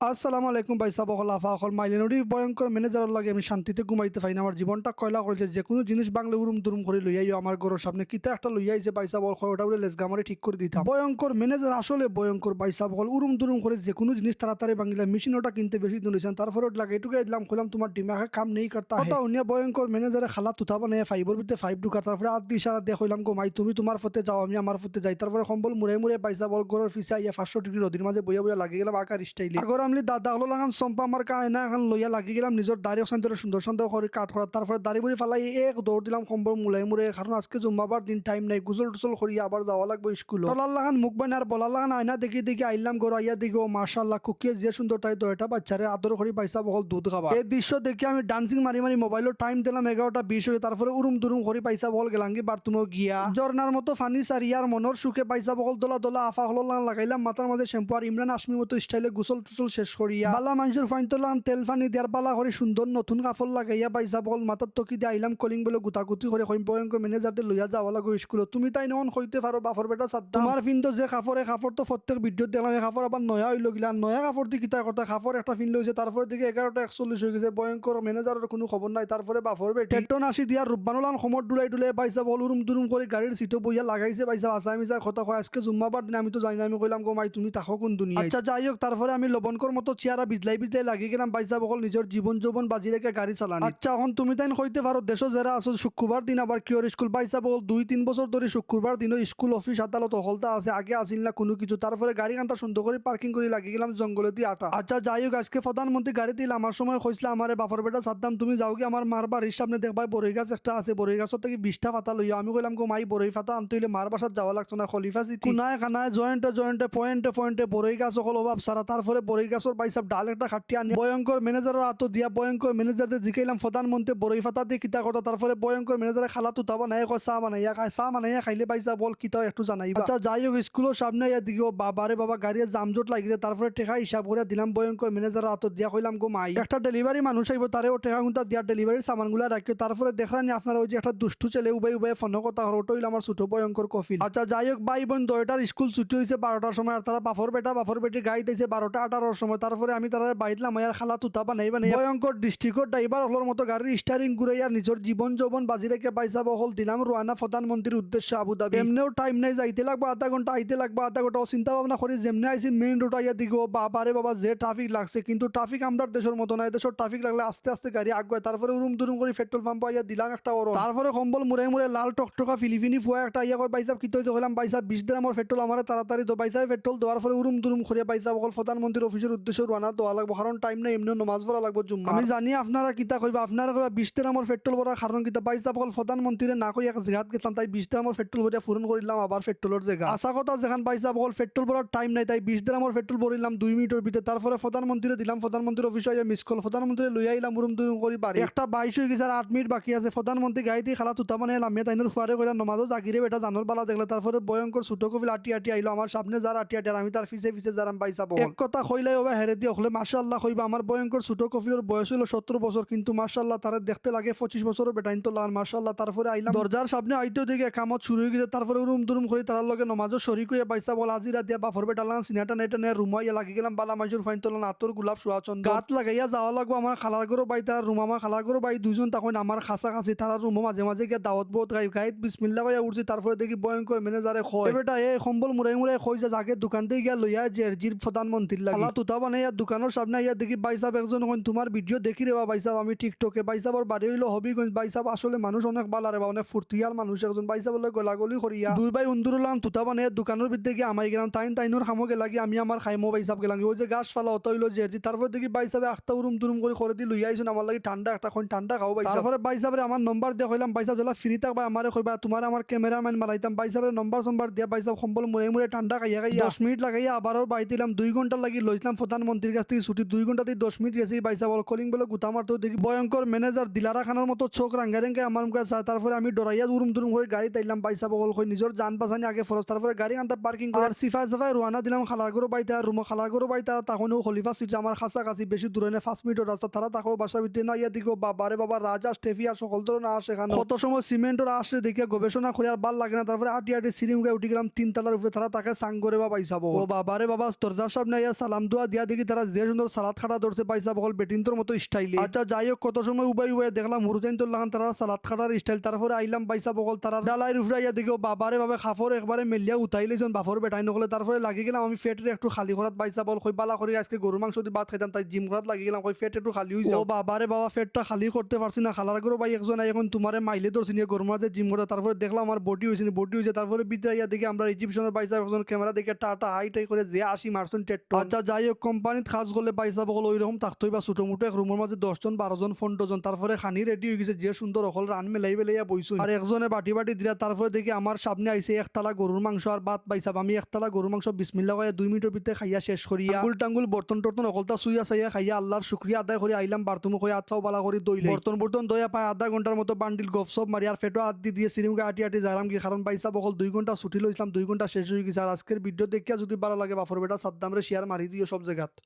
আসসালামু আলাইকুম ভাই সাহেব অকল আফা অকল মাইলেনরি ভয়ঙ্কর ম্যানেজারের লাগে আমি শান্তিতে ঘুমাইতে পাই না। আমার জীবনটা কয়লা করেছে যে কোনো জিনিস বাংলা উরুম দুরুম করে লইয়াই আমার ঘরের সামনে। কিতা একটা লইয়াইছে ভাই সাহেব অকল ওটা বলে লেসগা আমারে ঠিক করে দিতাম। ভয়ঙ্কর ম্যানেজার আসলে ভয়ঙ্কর ভাই সাহেব অকল উরুম দুরুম করে যে কোনো জিনিস তাড়াতাড়ি বাংলা মেশিন ওটা কিনতে বেশি দিন হয়েছেন তারপরে ওটা লাগে এটুকু দিলাম খুলাম তোমার ডিমাকে কাম নেই করতা ওটা উনিয়া ভয়ঙ্কর ম্যানেজারে খালা তুতা বানায় ফাইভর ভিতরে ফাইভ ঢুকার তারপরে আদি ইশারা দিয়ে হইলাম গো মাই তুমি তোমার ফতে যাও আমি আমার ফতে যাই। তারপরে সম্বল মুড়ে মুড়ে পাইসা বল ঘরের ফিসে আইয়া পাঁচশো ডিগ্রি রোদির মাঝে বইয়া বইয়া লাগে গেলাম আকার স্টাইলে আমি দাদা হলো লাগান চম্পা আমার কায়না এখন লইয়া লাগি গেলাম নিজের দাড়ি থেকে সুন্দর সুন্দর করে কাট করা তারপরে দাড়ি বুড়ি ফালাই এক দৌড় দিলাম সম্বল মুলাই মুড়ে কারণ আজকে জুম্মাবার দিন টাইম নাই গুজল টুজল করিয়া আবার যাওয়া লাগবে স্কুল তলার লাগান মুখ বানার বলার লাগান আয়না দেখি দেখি আইলাম গরু আইয়া দেখি ও মার্শাল্লাহ কুকিয়ে যে সুন্দর তাই এটা বাচ্চারে আদর করি পাইসা বহল দুধ খাবা। এই দৃশ্য দেখি আমি ডান্সিং মারি মারি মোবাইলের টাইম দিলাম এগারোটা বিশ হয়ে তারপরে উরুম দুরুম করি পাইসা বহল গেলাঙ্গি বাথরুমে গিয়া। ঝর্নার মতো ফানি সারিয়ার মনর সুখে পাইসা বহল দোলা দোলা আফা হল লাগাইলাম মাথার মাঝে শ্যাম্পু আর ইমরান আশমির মতো স্টাইলে গুসল টুসল শেষ করিয়া বালা মানুষের ফাইন তোলাম তেল ফানি দিয়ার পালা করে সুন্দর নতুন কাপড় লাগাইয়া পাইসা বল মাথার তকি দিয়ে আইলাম কলিং বলে গুতাগুতি করে কইম ভয়ঙ্কর ম্যানেজারতে লইয়া যাওয়া লাগো স্কুলত। তুমি তাই নন হইতে পারো বাফর বেটা সাদ্দাম তোমার ফিন্দো যে কাপড় এই কাপড় তো প্রত্যেক ভিডিওত দেখলাম এই কাপড় আবার নয়া হইল গিলা নয়া কাপড় দি কিতা কথা কাপড় একটা ফিন লইছে তারপরে দিকে এগারোটা একচল্লিশ হয়ে গেছে ভয়ঙ্কর ম্যানেজারের কোনো খবর নাই। তারপরে বাফর বেটে টেটন আসি দিয়া রুব্বানুলান সমর ডুলাই ডুলাই পাইসা বল উরুম দুরুম করে গাড়ির সিটও বইয়া লাগাইছে পাইসা আসামি মিসা কথা কয় আজকে জুম্মাবার দিন আমি তো জানি না আমি কইলাম গো মাই তুমি তাকো কোন দুনিয়া আচ্ছা যাই হোক তারপরে আমি লবণকর মতো চেয়ারা বিজলাই বিজলাই লাগি গেলাম পাইসা বকল নিজের জীবন যৌবন বাজি রেখে গাড়ি চালান। আচ্ছা এখন তুমি তাই কইতে পারো দেশ যারা আছো শুক্রবার দিন আবার কিয়র স্কুল পাইসা বকল দুই তিন বছর ধরে শুক্রবার দিনও স্কুল অফিস আদালত হলতা আছে আগে আসিল না কোনো কিছু। তারপরে গাড়ি কান্তা সুন্দর করে পার্কিং করে লাগি গেলাম জঙ্গলে দিয়ে আটা আচ্ছা যাই হোক আজকে প্রধানমন্ত্রী গাড়ি দিল আমার সময় কইছিল আমার বাপর বেটা সাদ্দাম তুমি যাও কি আমার মার বাড়ির সামনে দেখবা বরই গাছ একটা আছে বরই গাছের থেকে বিশটা ফাতা লইয়া আমি কইলাম গো মাই বরই ফাতা আনতে হইলে মার বাসাত যাওয়া লাগতো না খলিফা সিটি কোনায় খানায় জয়েন্টে জয়েন্টে পয়েন্টে পয়েন্টে বরই গাছ সকল অভাব সারা তারপরে বরই গাছের বাইসাব ডাল একটা খাটি আনি ভয়ঙ্কর ম্যানেজারের আত দিয়া ভয়ঙ্কর ম্যানেজারদের জিকাইলাম প্রধানমন্ত্রী বরই ফাতা দিয়ে কিতা কথা তারপরে ভয়ঙ্কর ম্যানেজারে খালা তুতা বানাই কয় চা বানাইয়া খায় চা বানাইয়া খাইলে পাইসা বল কিতা একটু জানাইবা? আচ্ছা যাই হোক স্কুলের সামনে ইয়া দিকে বাবারে বাবা গাড়ির জামজট লাগিছে তারপরে টেকা হিসাব করে দিলাম ভয়ঙ্কর ম্যানেজারের আত দিয়া, কইলাম, গো মাই, একটা ডেলিভারি মানুষ আইব তারেও টেকা গুন্তা দিয়া ডেলিভারির সামানগুলা রাখিও তারপরে দেখলানি আপনার ওই যে একটা দুষ্টু ছেলে উবাই উবাই ফোন কথা ওটা হইল আমার ছোট ভয়ঙ্কর কফিল। আচ্ছা যাই হোক ভাই বোন দয়টার স্কুল ছুটি হয়েছে বারোটার সময় আর তারা বাফর বেটা বাফর বেটি গাই দিয়েছে বারোটা আঠারোর সময়। তারপরে আমি তারা বাইতলাম আর খালা তুতা বানাই বানাই ভয়ঙ্কর ডিস্ট্রিক্টর ড্রাইভার হলোর মতো গাড়ির স্টারিং ঘুরাই আর নিজের জীবন যৌবন বাজি রেখে পাইসা বহল দিলাম রোয়ানা প্রধানমন্ত্রীর উদ্দেশ্যে আবুধাবি এমনিও টাইম নাই, যাইতে লাগবো, আধা ঘণ্টা আইতে লাগবো, আধা ঘণ্টা চিন্তা ভাবনা করি যেমনি আইসি মেইন রোড আইয়া দিগো বাবারে বাবা, যে ট্রাফিক লাগছে, কিন্তু ট্রাফিক আমরা দেশের মতো নাই দেশের ট্রাফিক লাগলে আস্তে আস্তে গাড়ি আগুয় তারপরে উরুম দুরুম করে পেট্রোল পাম্প আইয়া দিলাম একটা ওর তারপরে কম্বল মুড়ে মুড়ে লাল টকটকা ফিলিপিনি ফুয়া একটা ইয়া কয় বাইসাব কিতো হইতে হলাম বাইসাব বিশ গ্রামের পেট্রোল আমার তাড়াতাড়ি দো বাইসাব পেট্রোল দেওয়ার পরে উরুম দুরুম করে বাইসাব অকল প্রধানমন্ত্রীর অফিসের উদ্দেশ্যে রানা দেওয়া লাগবো কারণ টাইম নাই এমনি নমাজ পড়া লাগবো জুম্মা আমি জানি আপনারা কিতা কইবা আপনারা কইবা বিশ গ্রামের পেট্রোল ভরা কারণ কিতা বাইসাব অকল প্রধানমন্ত্রীরে না কই এক জায়গাত গেছিলাম তাই বিশ গ্রামের পেট্রোল ভরিয়া ফুরন করিলাম আবার পেট্রোলের জায়গা আশা কথা যেখান বাইসাব অকল পেট্রোল ভরার টাইম নাই তাই বিশ গ্রামের পেট্রোল ভরিলাম দুই মিনিটের ভিতরে তারপরে প্রধানমন্ত্রীরে দিলাম প্রধানমন্ত্রীর অফিসে মিস কল প্রধানমন্ত্রী লই আইলাম উরুম দুরুম করি বাড়ি। একটা বাইশ হয়ে গেছে আর আট মিনিট বাকি আছে প্রধানমন্ত্রী গাড়িতে খালা তুতা মানে লামিয়া তাইনের ফুয়ারে করে নমাজও জাগিরে বেটা জানোর বালা দেখলে তারপরে ভয়ঙ্কর ছোট কবিল আটি আটি আইলো আমার সামনে যার আটি আটি আর আমি তার পিছে পিছে যারাম পাইছাবো এক কথা কইলাই ওবা হেরে দিয়ে হলে মাশাআল্লাহ কইবা আমার ভয়ঙ্কর ছোট কফির বয়স হলো সত্তর বছর, কিন্তু মাশাআল্লাহ তারা দেখতে লাগে পঁচিশ বছরও বেটাইন তো লাগান মাশাআল্লাহ, তারপরে আইলাম। দরজার সামনে আইতেও দেখে কামত শুরু হয়ে গেছে। তারপরে রুম দুরুম করে তার লগে নমাজও শরিক হয়ে পাইসা বল, আজি রাতিয়া বাফর বেটা লাগান সিনেটা নেটা নে রুম আইয়া লাগি গেলাম। বালা মাইজুর ফাইন তোলান আতর গোলাপ সোয়া চন্দ। গাত লাগাইয়া যাওয়া লাগবো আমার খালার গরো বাই, তার রুম আমার খালার গরো বাই, দুইজন তখন আমার খাসা খাসি তারা রুমও মাঝে মাঝে গিয়ে দাওয়াত বহুত গাই, গাইত বিসমিল্লা কইয়া উঠছি তারপরে দেখি ভয়ঙ্কর ম্যানেজারে খয় বেটা, এ সম্বল মুড়াই মুড়াই কই যে, যাকে দোকান থেকে গিয়া লইয়া যে জির প্রধানমন্ত্রীর লাগে। আল্লাহ তুতা বানাই দোকানের সামনে ইয়া দেখি বাইসাব একজন কইন তোমার ভিডিও দেখি রে বা বাইসাব আমি টিকটকে বাইসাবর বাড়ি হইল হবিগঞ্জ বাইসাব আসলে মানুষ অনেক বালা রে বা অনেক ফুর্তিয়াল মানুষ একজন বাইসাবলে গলাগলি করিয়া দুই ভাই উন্দুরলাম তুতা বানাই দোকানের ভিতরে গিয়ে আমাই গেলাম তাইন তাইনোর খামো লাগি আমি আমার খাইমো বাইসাব গেলাম ওই যে গাছ ফালা অত হইল যে তারপর দেখি বাইসাবে আখতা উরুম দুরুম করে করে দি লইয়া আইছুন আমার লাগি ঠান্ডা একটা কোন ঠান্ডা খাও বাইসাব তারপরে বাইসাবরে আমার নম্বর দিয়া কইলাম বাইসাব জেলা ফ্রি থাকবা আমারে কইবা তোমার আমার ক্যামেরাম্যান মারাইতাম বাইসাবের নম্বর সম্বর দিয়া বাইসাব সম্বল মুড়ে মুড়ে ঠান্ডা খাইয়া খাইয়া। দশ মিনিট লাগাইয়া আবারও বাইতিলাম দুই ঘণ্টা লাগি লইছিলাম প্রধানমন্ত্রীর কাছ থেকে ছুটি দুই ঘণ্টা দিয়ে দশ মিনিট গেছি। বাইসাব বল কলিং বলে গুতা মারতো দেখি ভয়ঙ্কর ম্যানেজার দিলারা খানার মতো চোখ রাঙ্গা রেঙ্গে আমার মুখে চায় তারপরে আমি ডরাইয়া দুরুম দুরুম করে গাড়ি তাইলাম। বাইসাব বল কই নিজের যান বাসানি আগে ফরজ। তারপরে গাড়ি আনতে পার্কিং করে সিফাই সাফাই রোয়ানা দিলাম খালার গরু বাইতে রুমো খালার গরু বাইতে তখনও খলিফা সিট আমার খাসা কাছি বেশি দূরে নেই পাঁচ মিনিটের রাস্তা। তারা তাকেও বাসা ভিতরে না ইয়া দিকে বাবারে বাবা রাজা স্টেফিয়া সকল তো না আসে এখানে। কত সময় সিমেন্টের আসলে দেখে গবেষণা করে আর ভালো লাগে না। তারপরে আটি আটি গায়ে উঠে গেলাম তিন তলার উপরে। তারা তাকে সাং করে বা পাইসাব ও বাবারে বাবা দরজার সামনে ইয়া সালাম দোয়া দিয়া দেখি তারা যে সুন্দর সালাদ খাটা ধরছে পাইসা বকল বেটিন্তর মতো স্টাইলে আচ্ছা যাই হোক কত সময় উবাই উবাই দেখলাম হুরুজাইন তোর লাগান তারা সালাদ খাটার স্টাইল তারপরে আইলাম পাইসা বকল তারা ডালাই রুফরা ইয়া দেখো বাবারে বাবে খাফর একবারে মেলিয়া উঠাই লেছেন বাফর বেটাই নকলে। তারপরে লাগি গেলাম আমি ফেটের একটু খালি করাত পাইসা বল কই বালা করি আজকে গরু মাংস দিয়ে ভাত খাইতাম তাই জিম করাত লাগি গেলাম কই ফেট একটু খালি হয়ে যাও বাবারে বাবা ফেটটা খালি করতে পারছি না খালার করে ভাই একজন এখন তোমারে মাইলে ধরছি নিয়ে গরু মাঝে জিম করতে তারপরে দেখলাম আমার বডি হয়েছে বডি হয়েছে তারপরে বিদ্যা ইয়া দেখি আমরা ইজিপশনের পাইসা একজন ক্যামেরা দেখে টাটা হাই টাই করে যে আসি মারছেন টেট আচ্ছা যাই হোক কোম্পানিত কাজ করলে পাইসা বকল ওই রকম থাকতোই বা ছোটো মোটো, এক রুমের মাঝে দশজন বারোজন পনেরো জন তারপরে খানি রেডি হয়ে গেছে যে সুন্দর অকল রান মেলাই বেলাইয়া বইছো আর একজনে বাটি বাটি দিলা তারপরে দেখি আমার সামনে আইসে একতলা গরুর মাংস আর ভাত পাইসাব আমি একতলা গরুর মাংস বিসমিল্লা করে দুই মিনিটের ভিতরে খাইয়া শেষ করিয়া আঙ্গুল টাঙ্গুল বর্তন টর্তন অকলতা সুইয়া সাইয়া খাইয়া আল্লাহর শুক্রিয়া আদায় করে আইলাম বারতুমু কই আত্মাও বালা করে দইলে বর্তন বর্তন দয়া পায় আধা ঘণ্টার মতো বান্ডিল গফ সব মারি আর ফেটো হাত দি দিয়ে সিনেমকে আটি আটি যারাম কি কারণ পাইসা বকল দুই ঘণ্টা ছুটি লইছিলাম দুই ঘণ্টা শেষ হয়ে গেছে। আর আজকের ভিডিও দেখিয়া যদি ভালো লাগে বাফর বেটা সাদ্দামরে শেয়ার মারি দিও সব Jobs er gehabt.